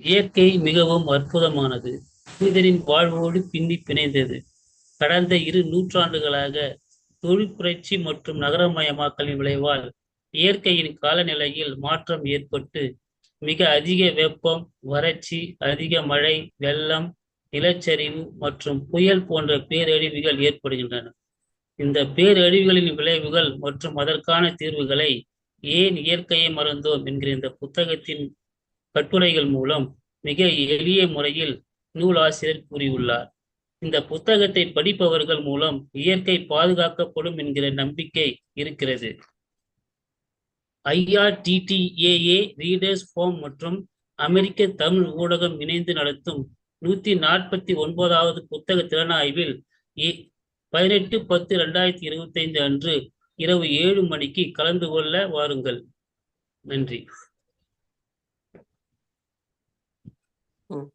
இயற்கை மிகவும் அற்புதமானது. மனிதனின் வாழ்வோடு பின்னி பிணைந்தது. கடந்த இரு நூற்றாண்டுகளாக தொழிற்புரட்சி மற்றும் நகரமயமாக்கலின் விளைவால் இயற்கையின் காலநிலையில் மாற்றம் ஏற்பட்டு மிக அதிக வெப்பம் வறட்சி அதிக மழை வெள்ளம் நிலச்சரிவு மற்றும் புயல் போன்ற பேரழிவுகள் ஏற்படுகின்றன. இந்த பேரழிவுகளின் விளைவுகள் மற்றும் அதற்கான தீர்வுகளை ஏன் இயற்கையை மறந்தோம் என்கிற இந்த புத்தகத்தின் கட்டுரைகள் மூலம் மிக எளிய முறையில் நூலாசிரியர் கூறியுள்ளார். இந்த புத்தகத்தை படிப்பவர்கள் மூலம் இயற்கை பாதுகாக்கப்படும் என்கிற நம்பிக்கை இருக்கிறது. ஐஆர்டிடிஏஏ ரீடர்ஸ் ஃபோம் மற்றும் அமெரிக்க தமிழ் ஊடகம் இணைந்து நடத்தும் நூத்தி நாற்பத்தி ஒன்பதாவது புத்தக திறனாய்வில் பதினெட்டு பத்து ரெண்டாயிரத்தி இருபத்தி ஐந்து அன்று இரவு ஏழு மணிக்கு கலந்து கொள்ள வாருங்கள். நன்றி. Hmm.